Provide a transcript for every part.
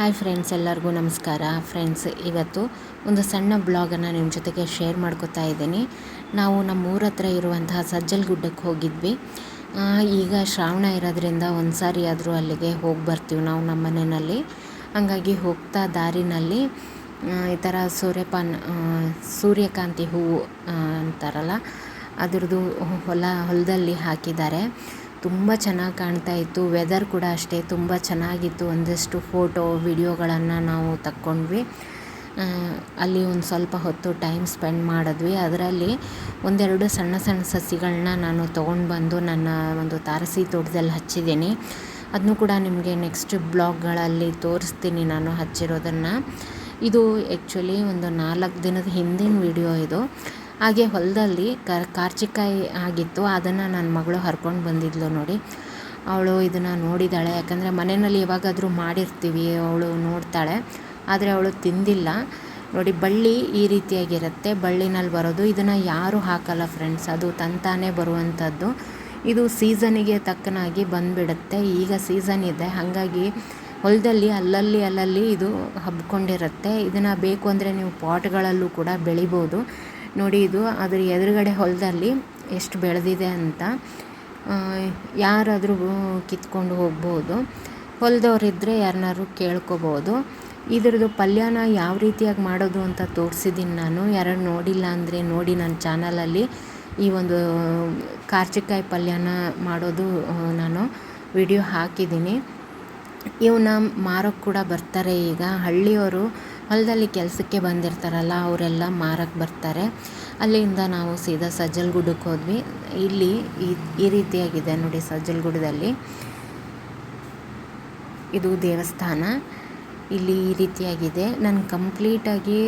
Hi friends, ಎಲ್ಲರಿಗೂ ನಮಸ್ಕಾರ. Friends, ಇವತ್ತು ಒಂದು ಸಣ್ಣ ಬ್ಲಾಗನ್ನು ನಿಮ್ಮ ಜೊತೆಗೆ ಶೇರ್ ಮಾಡ್ಕೋತಾ ಇದ್ದೀನಿ. ನಾವು ನಮ್ಮ ಊರ ಹತ್ರ ಇರುವಂತಹ ಸಜ್ಜಲ್ ಗುಡ್ಡಕ್ಕೆ ಹೋಗಿದ್ವಿ ಈಗ ಶ್ರಾವಣ ಇರೋದ್ರಿಂದ ಒಂದು ಸಾರಿ ಆದರೂ ಅಲ್ಲಿಗೆ ಹೋಗಿ ಬರ್ತೀವಿ ನಾವು ನಮ್ಮ ಮನೆಯಲ್ಲಿ. ಹಂಗಾಗಿ ಹೋಗ್ತಾ ದಾರಿನಲ್ಲಿ ಈ ಥರ ಸೂರ್ಯಪಾನ ಸೂರ್ಯಕಾಂತಿ ಹೂವು ಅಂತಾರಲ್ಲ, ಅದರದ್ದು ಹೊಲ, ಹೊಲದಲ್ಲಿ ಹಾಕಿದ್ದಾರೆ. ತುಂಬ ಚೆನ್ನಾಗಿ ಕಾಣ್ತಾ ಇತ್ತು. ವೆದರ್ ಕೂಡ ಅಷ್ಟೇ ತುಂಬ ಚೆನ್ನಾಗಿತ್ತು. ಒಂದಷ್ಟು ಫೋಟೋ ವಿಡಿಯೋಗಳನ್ನು ನಾವು ತಕ್ಕೊಂಡ್ವಿ. ಅಲ್ಲಿ ಒಂದು ಸ್ವಲ್ಪ ಹೊತ್ತು ಟೈಮ್ ಸ್ಪೆಂಡ್ ಮಾಡಿದ್ವಿ. ಅದರಲ್ಲಿ ಒಂದೆರಡು ಸಣ್ಣ ಸಣ್ಣ ಸಸಿಗಳನ್ನ ನಾನು ತೊಗೊಂಡು ಬಂದು ನನ್ನ ಒಂದು ತಾರಸಿ ತೋಟದಲ್ಲಿ ಹಚ್ಚಿದ್ದೀನಿ. ಅದನ್ನು ಕೂಡ ನಿಮಗೆ ನೆಕ್ಸ್ಟ್ ಬ್ಲಾಗ್ಗಳಲ್ಲಿ ತೋರಿಸ್ತೀನಿ ನಾನು ಹಚ್ಚಿರೋದನ್ನು. ಇದು ಆ್ಯಕ್ಚುಲಿ ಒಂದು ನಾಲ್ಕು ದಿನದ ಹಿಂದಿನ ವಿಡಿಯೋ ಇದು. ಹಾಗೆ ಹೊಲದಲ್ಲಿ ಕರ್ ಕಾರ್ಚಿಕಾಯಿ ಆಗಿತ್ತು, ಅದನ್ನು ನನ್ನ ಮಗಳು ಹರ್ಕೊಂಡು ಬಂದಿದ್ಲು ನೋಡಿ. ಅವಳು ಇದನ್ನು ನೋಡಿದ್ದಾಳೆ ಯಾಕಂದರೆ ಮನೆಯಲ್ಲಿ ಯಾವಾಗಾದರೂ ಮಾಡಿರ್ತೀವಿ, ಅವಳು ನೋಡ್ತಾಳೆ. ಆದರೆ ಅವಳು ತಿಂದಿಲ್ಲ. ನೋಡಿ, ಬಳ್ಳಿ ಈ ರೀತಿಯಾಗಿರುತ್ತೆ. ಬಳ್ಳಿನಲ್ಲಿ ಬರೋದು. ಇದನ್ನು ಯಾರೂ ಹಾಕಲ್ಲ ಫ್ರೆಂಡ್ಸ್ ಅದು ತಂತಾನೆ ಬರುವಂಥದ್ದು. ಇದು ಸೀಸನಿಗೆ ತಕ್ಕನಾಗಿ ಬಂದುಬಿಡುತ್ತೆ. ಈಗ ಸೀಸನ್ ಇದೆ. ಹಾಗಾಗಿ ಹೊಲದಲ್ಲಿ ಅಲ್ಲಲ್ಲಿ ಅಲ್ಲಲ್ಲಿ ಇದು ಹಬ್ಕೊಂಡಿರುತ್ತೆ. ಇದನ್ನು ಬೇಕು ಅಂದರೆ ನೀವು ಪಾಟ್ಗಳಲ್ಲೂ ಕೂಡ ಬೆಳಿಬೋದು. ನೋಡಿ ಇದು ಅದ್ರ ಎದುರುಗಡೆ ಹೊಲದಲ್ಲಿ ಎಷ್ಟು ಬೆಳೆದಿದೆ ಅಂತ. ಯಾರಾದರೂ ಕಿತ್ಕೊಂಡು ಹೋಗ್ಬೋದು. ಹೊಲದವ್ರಿದ್ದರೆ ಯಾರನ್ನಾರು ಕೇಳ್ಕೊಬೋದು. ಇದ್ರದ್ದು ಪಲ್ಯನ ಯಾವ ರೀತಿಯಾಗಿ ಮಾಡೋದು ಅಂತ ತೋರಿಸಿದ್ದೀನಿ ನಾನು. ಯಾರು ನೋಡಿಲ್ಲ ಅಂದರೆ ನೋಡಿ ನನ್ನ ಚಾನಲಲ್ಲಿ ಈ ಒಂದು ಕಾರ್ಚಿಕಾಯಿ ಪಲ್ಯನ ಮಾಡೋದು ನಾನು ವಿಡಿಯೋ ಹಾಕಿದ್ದೀನಿ. ಇವನ್ನ ಮಾರೋಕ್ಕೆ ಕೂಡ ಬರ್ತಾರೆ ಈಗ. ಹಳ್ಳಿಯವರು ಹೊಲದಲ್ಲಿ ಕೆಲಸಕ್ಕೆ ಬಂದಿರ್ತಾರಲ್ಲ, ಅವರೆಲ್ಲ ಮಾರಕ್ಕೆ ಬರ್ತಾರೆ. ಅಲ್ಲಿಂದ ನಾವು ಸೀದಾ ಸಜ್ಜಲ್ಗುಡ್ಡಕ್ಕೆ ಹೋದ್ವಿ. ಇಲ್ಲಿ ಈ ರೀತಿಯಾಗಿದೆ ನೋಡಿ ಸಜ್ಜಲ್ಗುಡ್ಡದಲ್ಲಿ. ಇದು ದೇವಸ್ಥಾನ. ಇಲ್ಲಿ ಈ ರೀತಿಯಾಗಿದೆ. ನಾನು ಕಂಪ್ಲೀಟಾಗಿ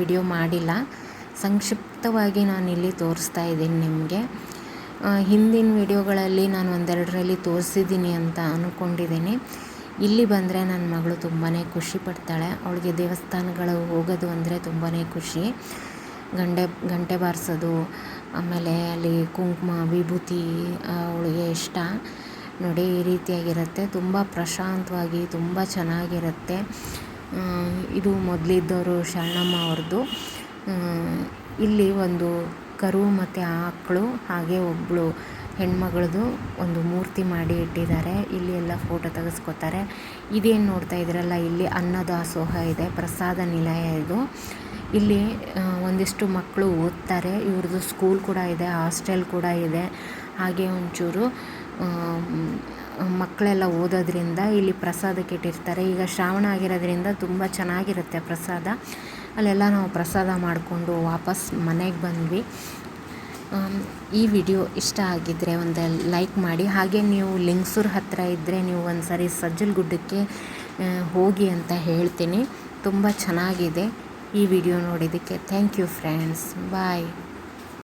ವಿಡಿಯೋ ಮಾಡಿಲ್ಲ. ಸಂಕ್ಷಿಪ್ತವಾಗಿ ನಾನು ಇಲ್ಲಿ ತೋರಿಸ್ತಾ ಇದ್ದೀನಿ ನಿಮಗೆ. ಹಿಂದಿನ ವಿಡಿಯೋಗಳಲ್ಲಿ ನಾನು ಒಂದೆರಡರಲ್ಲಿ ತೋರಿಸಿದ್ದೀನಿ ಅಂತ ಅಂದ್ಕೊಂಡಿದ್ದೀನಿ ಇಲ್ಲಿ ಬಂದರೆ ನನ್ನ ಮಗಳು ತುಂಬಾ ಖುಷಿ ಪಡ್ತಾಳೆ. ಅವಳಿಗೆ ದೇವಸ್ಥಾನಗಳು ಹೋಗೋದು ಅಂದರೆ ತುಂಬಾ ಖುಷಿ. ಗಂಡೆ, ಗಂಟೆ ಬಾರಿಸೋದು, ಆಮೇಲೆ ಅಲ್ಲಿ ಕುಂಕುಮ, ವಿಭೂತಿ ಅವಳಿಗೆ ಇಷ್ಟ. ನೋಡಿ ಈ ರೀತಿಯಾಗಿರುತ್ತೆ. ತುಂಬ ಪ್ರಶಾಂತವಾಗಿ, ತುಂಬ ಚೆನ್ನಾಗಿರುತ್ತೆ. ಇದು ಮೊದಲಿದ್ದವರು ಶರಣಮ್ಮ ಅವ್ರದ್ದು. ಇಲ್ಲಿ ಒಂದು ಕರು ಮತ್ತು ಆಕಳು ಹಾಗೆ ಒಬ್ಬಳು ಹೆಣ್ಮಗಳದು ಒಂದು ಮೂರ್ತಿ ಮಾಡಿ ಇಟ್ಟಿದ್ದಾರೆ. ಇಲ್ಲಿ ಎಲ್ಲ ಫೋಟೋ ತೆಗೆಸ್ಕೊತಾರೆ. ಇದೇನು ನೋಡ್ತಾ ಇದ್ದೀರಲ್ಲ ಇಲ್ಲಿ ಅನ್ನದಾಸೋಹ ಇದೆ, ಪ್ರಸಾದ ನಿಲಯ ಇದು. ಇಲ್ಲಿ ಒಂದಿಷ್ಟು ಮಕ್ಕಳು ಓದ್ತಾರೆ. ಇವ್ರದ್ದು ಸ್ಕೂಲ್ ಕೂಡ ಇದೆ ಹಾಸ್ಟೆಲ್ ಕೂಡ ಇದೆ. ಹಾಗೆ ಒಂಚೂರು ಮಕ್ಕಳೆಲ್ಲ ಓದೋದ್ರಿಂದ ಇಲ್ಲಿ ಪ್ರಸಾದಕ್ಕೆ ಇಟ್ಟಿರ್ತಾರೆ ಈಗ ಶ್ರಾವಣ ಆಗಿರೋದ್ರಿಂದ ತುಂಬ ಚೆನ್ನಾಗಿರುತ್ತೆ ಪ್ರಸಾದ. ಅಲ್ಲೆಲ್ಲ ನಾವು ಪ್ರಸಾದ ಮಾಡಿಕೊಂಡು ವಾಪಸ್ ಮನೆಗೆ ಬಂದ್ವಿ. ಈ ವಿಡಿಯೋ ಇಷ್ಟ ಆಗಿದ್ದರೆ ಒಂದು ಲೈಕ್ ಮಾಡಿ. ಹಾಗೆ ನೀವು ಲಿಂಗ್ಸೂರ್ ಹತ್ತಿರ ಇದ್ದರೆ ನೀವು ಒಂದು ಸರಿ ಸಜ್ಜಲ್ ಗುಡ್ಡಕ್ಕೆ ಹೋಗಿ ಅಂತ ಹೇಳ್ತೀನಿ. ತುಂಬ ಚೆನ್ನಾಗಿದೆ ಈ ವಿಡಿಯೋ ನೋಡಿದ್ದಕ್ಕೆ. Thank you friends. ಬಾಯ್.